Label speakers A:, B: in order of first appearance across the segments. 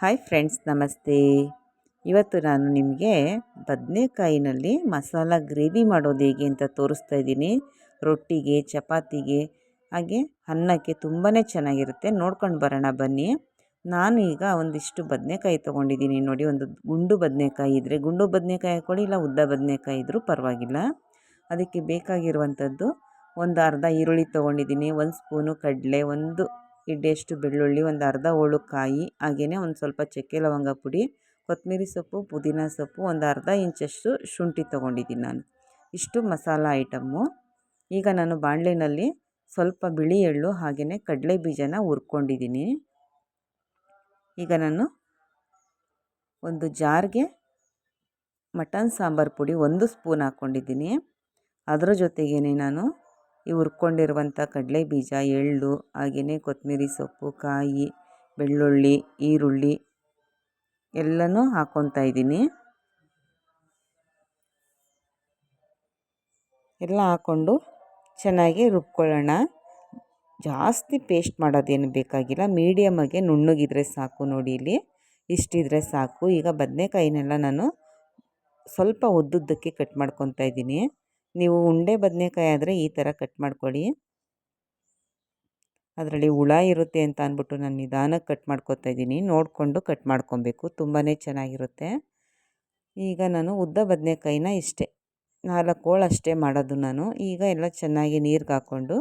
A: Hi friends ನಮಸ್ತೆ. ಇವತ್ತು ನಾನು ನಿಮಗೆ ಬದನೆಕಾಯಿನಲ್ಲಿ ಮಸಾಲ ಗ್ರೇವಿ ಮಾಡೋದು ಹೇಗೆ ಅಂತ ತೋರಿಸ್ತಾ ಇದ್ದೀನಿ. ರೊಟ್ಟಿಗೆ, ಚಪಾತಿಗೆ, ಹಾಗೆ ಅನ್ನಕ್ಕೆ ತುಂಬಾ ಚೆನ್ನಾಗಿರುತ್ತೆ. ನೋಡ್ಕೊಂಡು ಬರೋಣ ಬನ್ನಿ. ನಾನು ಈಗ ಒಂದಿಷ್ಟು ಬದನೆಕಾಯಿ ತೊಗೊಂಡಿದ್ದೀನಿ. ನೋಡಿ, ಒಂದು ಗುಂಡು ಬದನೆಕಾಯಿ ಇದ್ದರೆ ಗುಂಡು ಬದನೆಕಾಯಿ ಹಾಕ್ಕೊಳ್ಳಿ ಇಲ್ಲ ಉದ್ದ ಬದನೆಕಾಯಿ ಇದ್ದರೂ ಪರವಾಗಿಲ್ಲ. ಅದಕ್ಕೆ ಬೇಕಾಗಿರುವಂಥದ್ದು ಒಂದು ಅರ್ಧ ಈರುಳ್ಳಿ ತೊಗೊಂಡಿದ್ದೀನಿ, ಒಂದು ಸ್ಪೂನು ಕಡಲೆ, ಒಂದು ಇಡ್ಡೆಷ್ಟು ಬೆಳ್ಳುಳ್ಳಿ, ಒಂದು ಅರ್ಧ ಹೋಳು ಕಾಯಿ ಹಾಗೆಯೇ ಒಂದು ಸ್ವಲ್ಪ ಚಕ್ಕೆ ಲವಂಗ ಪುಡಿ, ಕೊತ್ತಂಬರಿ ಸೊಪ್ಪು, ಪುದೀನ ಸೊಪ್ಪು, ಒಂದು ಅರ್ಧ ಇಂಚಷ್ಟು ಶುಂಠಿ ತೊಗೊಂಡಿದ್ದೀನಿ ನಾನು. ಇಷ್ಟು ಮಸಾಲ ಐಟಮ್ಮು. ಈಗ ನಾನು ಬಾಣಲೆಯಲ್ಲಿ ಸ್ವಲ್ಪ ಬಿಳಿ ಎಳ್ಳು ಹಾಗೆಯೇ ಕಡಲೆ ಬೀಜನ ಹುರ್ಕೊಂಡಿದ್ದೀನಿ. ಈಗ ನಾನು ಒಂದು ಜಾರ್ಗೆ ಮಟನ್ ಸಾಂಬಾರು ಪುಡಿ ಒಂದು ಸ್ಪೂನ್ ಹಾಕ್ಕೊಂಡಿದ್ದೀನಿ ಅದರ ಜೊತೆಗೇ ನಾನು ಈ ಹುರ್ಕೊಂಡಿರುವಂಥ ಕಡಲೆ ಬೀಜ ಎಳ್ಳು, ಹಾಗೆಯೇ ಕೊತ್ತಂಬರಿ ಸೊಪ್ಪು, ಕಾಯಿ, ಬೆಳ್ಳುಳ್ಳಿ, ಈರುಳ್ಳಿ ಎಲ್ಲನೂ ಹಾಕ್ಕೊತಾ ಇದ್ದೀನಿ. ಎಲ್ಲ ಹಾಕ್ಕೊಂಡು ಚೆನ್ನಾಗಿ ರುಬ್ಕೊಳ್ಳೋಣ. ಜಾಸ್ತಿ ಪೇಸ್ಟ್ ಮಾಡೋದೇನು ಬೇಕಾಗಿಲ್ಲ. ಮೀಡಿಯಮಾಗೆ ನುಣ್ಣಗಿದ್ರೆ ಸಾಕು ನೋಡಿ ಇಲ್ಲಿ. ಇಷ್ಟಿದ್ರೆ ಸಾಕು. ಈಗ ಬದನೆಕಾಯಿನೆಲ್ಲ ನಾನು ಸ್ವಲ್ಪ ಉದ್ದುದ್ದಕ್ಕೆ ಕಟ್ ಮಾಡ್ಕೊತಾ ಇದ್ದೀನಿ. ನೀವು ಉಂಡೆ ಬದನೆಕಾಯಿ ಆದರೆ ಈ ಥರ ಕಟ್ ಮಾಡ್ಕೊಳ್ಳಿ. ಅದರಲ್ಲಿ ಹುಳ ಇರುತ್ತೆ ಅಂತ ಅಂದ್ಬಿಟ್ಟು ನಾನು ನಿಧಾನಕ್ಕೆ ಕಟ್ ಮಾಡ್ಕೊತಾ ಇದ್ದೀನಿ. ನೋಡಿಕೊಂಡು ಕಟ್ ಮಾಡ್ಕೊಬೇಕು. ತುಂಬಾ ಚೆನ್ನಾಗಿರುತ್ತೆ. ಈಗ ನಾನು ಉದ್ದ ಬದನೇಕಾಯಿನ ಇಷ್ಟೇ. ನಾಲ್ಕು ಹೋಳು ಅಷ್ಟೇ ಮಾಡೋದು ನಾನು. ಈಗ ಎಲ್ಲ ಚೆನ್ನಾಗಿ ನೀರಿಗೆ ಹಾಕ್ಕೊಂಡು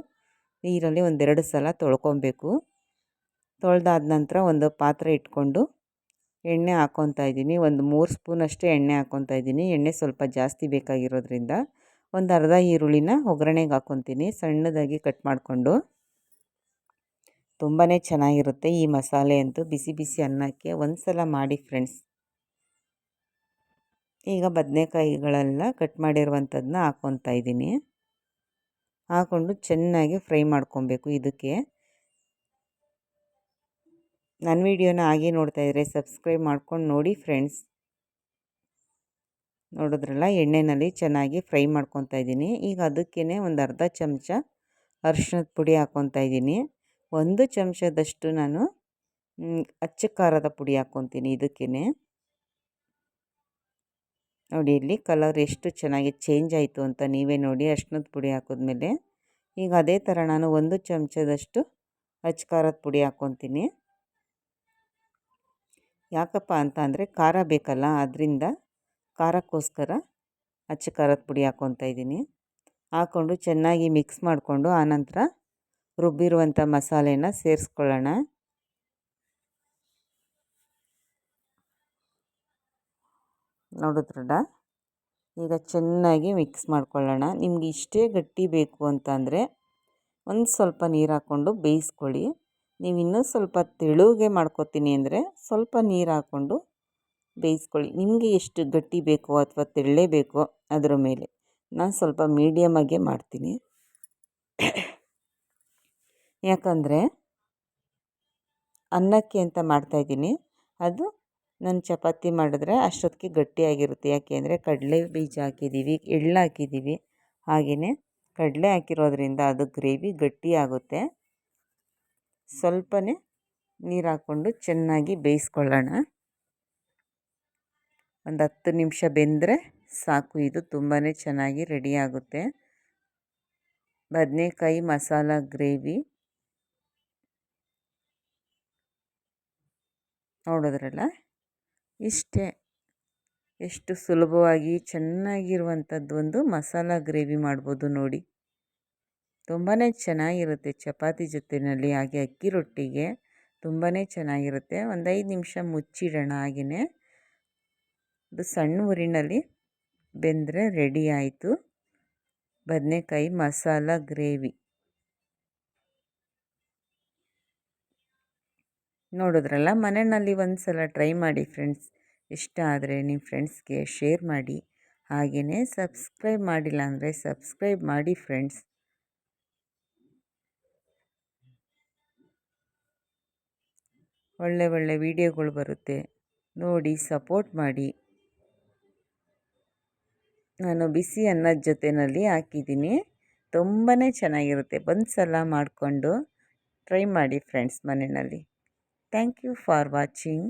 A: ನೀರಲ್ಲಿ ಒಂದೆರಡು ಸಲ ತೊಳ್ಕೊಬೇಕು. ತೊಳೆದಾದ ನಂತರ ಒಂದು ಪಾತ್ರೆ ಇಟ್ಕೊಂಡು ಎಣ್ಣೆ ಹಾಕ್ಕೊತಾ ಇದ್ದೀನಿ. ಒಂದು ಮೂರು ಸ್ಪೂನ್ ಅಷ್ಟೇ ಎಣ್ಣೆ ಹಾಕ್ಕೊತಾ ಇದ್ದೀನಿ. ಎಣ್ಣೆ ಸ್ವಲ್ಪ ಜಾಸ್ತಿ ಬೇಕಾಗಿರೋದ್ರಿಂದ. ಒಂದು ಅರ್ಧ ಈರುಳ್ಳಿನ ಒಗ್ಗರಣೆಗೆ ಹಾಕ್ಕೊತೀನಿ ಸಣ್ಣದಾಗಿ ಕಟ್ ಮಾಡಿಕೊಂಡು. ತುಂಬಾ ಚೆನ್ನಾಗಿರುತ್ತೆ ಈ ಮಸಾಲೆ ಅಂತೂ. ಬಿಸಿ ಬಿಸಿ ಅನ್ನಕ್ಕೆ ಒಂದು ಸಲ ಮಾಡಿ ಫ್ರೆಂಡ್ಸ್ ಈಗ ಬದನೆಕಾಯಿಗಳೆಲ್ಲ ಕಟ್ ಮಾಡಿರುವಂಥದ್ದನ್ನ ಹಾಕ್ಕೊತಾ ಇದ್ದೀನಿ. ಹಾಕ್ಕೊಂಡು ಚೆನ್ನಾಗಿ ಫ್ರೈ ಮಾಡ್ಕೊಬೇಕು ಇದಕ್ಕೆ. ನನ್ನ ವಿಡಿಯೋನ ಹಾಗೆ ನೋಡ್ತಾ ಇದ್ದರೆ ಸಬ್ಸ್ಕ್ರೈಬ್ ಮಾಡ್ಕೊಂಡು ನೋಡಿ ಫ್ರೆಂಡ್ಸ್ ನೋಡಿದ್ರಲ್ಲ ಎಣ್ಣೆಯಲ್ಲಿ ಚೆನ್ನಾಗಿ ಫ್ರೈ ಮಾಡ್ಕೊತಾ ಇದ್ದೀನಿ. ಈಗ ಅದಕ್ಕೇ ಒಂದು ಅರ್ಧ ಚಮಚ ಅರಿಶಿಣದ ಪುಡಿ ಹಾಕ್ಕೊತಾ ಇದ್ದೀನಿ. ಒಂದು ಚಮಚದಷ್ಟು ನಾನು ಅಚ್ಚ ಖಾರದ ಪುಡಿ ಹಾಕ್ಕೊತೀನಿ ಇದಕ್ಕೇ ನೋಡಿ ಇಲ್ಲಿ ಕಲರ್ ಎಷ್ಟು ಚೆನ್ನಾಗಿ ಚೇಂಜ್ ಆಯಿತು ಅಂತ ನೀವೇ ನೋಡಿ ಅರ್ಶಿಣದ ಪುಡಿ ಹಾಕಿದ್ಮೇಲೆ. ಈಗ ಅದೇ ಥರ ನಾನು ಒಂದು ಚಮಚದಷ್ಟು ಅಚ್ಚ ಖಾರದ ಪುಡಿ ಹಾಕ್ಕೊತೀನಿ ಯಾಕಪ್ಪ ಅಂತ ಅಂದರೆ ಖಾರ ಬೇಕಲ್ಲ ಅದರಿಂದ ಖಾರಕ್ಕೋಸ್ಕರ ಅಚ್ಚ ಖಾರದ ಪುಡಿ ಹಾಕ್ಕೊತಾ ಇದ್ದೀನಿ. ಹಾಕ್ಕೊಂಡು ಚೆನ್ನಾಗಿ ಮಿಕ್ಸ್ ಮಾಡಿಕೊಂಡು ಆನಂತರ ರುಬ್ಬಿರುವಂಥ ಮಸಾಲೆನ ಸೇರಿಸ್ಕೊಳ್ಳೋಣ. ನೋಡಿದ್ರಲ್ಲ ಈಗ ಚೆನ್ನಾಗಿ ಮಿಕ್ಸ್ ಮಾಡ್ಕೊಳ್ಳೋಣ. ನಿಮ್ಗೆ ಇಷ್ಟೇ ಗಟ್ಟಿ ಬೇಕು ಅಂತಂದರೆ ಒಂದು ಸ್ವಲ್ಪ ನೀರು ಹಾಕ್ಕೊಂಡು ಬೇಯಿಸ್ಕೊಳ್ಳಿ. ನೀವು ಇನ್ನೂ ಸ್ವಲ್ಪ ತೆಳುಗೆ ಮಾಡ್ಕೊತೀನಿ ಅಂದರೆ ಸ್ವಲ್ಪ ನೀರು ಹಾಕ್ಕೊಂಡು ಬೇಯಿಸ್ಕೊಳ್ಳಿ. ನಿಮಗೆ ಎಷ್ಟು ಗಟ್ಟಿ ಬೇಕೋ ಅಥವಾ ತೆಳ್ಳೇ ಬೇಕೋ ಅದರ ಮೇಲೆ. ನಾನು ಸ್ವಲ್ಪ ಮೀಡಿಯಮ್ಮಾಗೆ ಮಾಡ್ತೀನಿ. ಯಾಕಂದರೆ ಅನ್ನಕ್ಕೆ ಅಂತ ಮಾಡ್ತಾಯಿದ್ದೀನಿ ಅದು ನಾನು ಚಪಾತಿ ಮಾಡಿದ್ರೆ ಅಷ್ಟೊತ್ತಿಗೆ ಗಟ್ಟಿಯಾಗಿರುತ್ತೆ. ಯಾಕೆ ಅಂದರೆ ಕಡಲೆ ಬೀಜ ಹಾಕಿದ್ದೀವಿ, ಎಳ್ಳು ಹಾಕಿದ್ದೀವಿ. ಹಾಗೆಯೇ ಕಡಲೆ ಹಾಕಿರೋದ್ರಿಂದ ಅದು ಗ್ರೇವಿ ಗಟ್ಟಿಯಾಗುತ್ತೆ ಸ್ವಲ್ಪನೇ ನೀರು ಹಾಕ್ಕೊಂಡು ಚೆನ್ನಾಗಿ ಬೇಯಿಸ್ಕೊಳ್ಳೋಣ. ಒಂದು ಹತ್ತು ನಿಮಿಷ ಬೆಂದರೆ ಸಾಕು. ಇದು ತುಂಬಾ ಚೆನ್ನಾಗಿ ರೆಡಿಯಾಗುತ್ತೆ ಬದನೆಕಾಯಿ ಮಸಾಲ ಗ್ರೇವಿ. ನೋಡಿದ್ರಲ್ಲ? ಇಷ್ಟೇ. ಎಷ್ಟು ಸುಲಭವಾಗಿ ಚೆನ್ನಾಗಿರುವಂಥದ್ದು ಒಂದು ಮಸಾಲ ಗ್ರೇವಿ ಮಾಡ್ಬೋದು ನೋಡಿ. ತುಂಬಾ ಚೆನ್ನಾಗಿರುತ್ತೆ ಚಪಾತಿ ಜೊತೆಯಲ್ಲಿ ಹಾಗೆ ಅಕ್ಕಿ ರೊಟ್ಟಿಗೆ. ತುಂಬಾ ಚೆನ್ನಾಗಿರುತ್ತೆ. ಒಂದು ಐದು ನಿಮಿಷ ಮುಚ್ಚಿಡೋಣ ಹಾಗೆಯೇ ಅದು ಸಣ್ಣ ಊರಿನಲ್ಲಿ ಬೆಂದರೆ ರೆಡಿ ಆಯಿತು. ಬದನೆಕಾಯಿ ಮಸಾಲ ಗ್ರೇವಿ. ನೋಡಿದ್ರಲ್ಲ ಮನೆಯಲ್ಲಿ ಒಂದು ಸಲ ಟ್ರೈ ಮಾಡಿ ಫ್ರೆಂಡ್ಸ್ ಇಷ್ಟ ಆದರೆ ನಿಮ್ಮ ಫ್ರೆಂಡ್ಸ್ಗೆ ಶೇರ್ ಮಾಡಿ. ಹಾಗೆಯೇ ಸಬ್ಸ್ಕ್ರೈಬ್ ಮಾಡಿಲ್ಲ ಅಂದರೆ ಸಬ್ಸ್ಕ್ರೈಬ್ ಮಾಡಿ ಫ್ರೆಂಡ್ಸ್ ಒಳ್ಳೆ ಒಳ್ಳೆ ವಿಡಿಯೋಗಳು ಬರುತ್ತೆ. ನೋಡಿ ಸಪೋರ್ಟ್ ಮಾಡಿ. ನಾನು ಬಿಸಿ ಅನ್ನದ ಜೊತೆಯಲ್ಲಿ ಹಾಕಿದ್ದೀನಿ. ತುಂಬಾ ಚೆನ್ನಾಗಿರುತ್ತೆ. ಒಂದು ಸಲ ಮಾಡಿಕೊಂಡು ಟ್ರೈ ಮಾಡಿ ಫ್ರೆಂಡ್ಸ್ ಮನೆಯಲ್ಲಿ. Thank you for watching.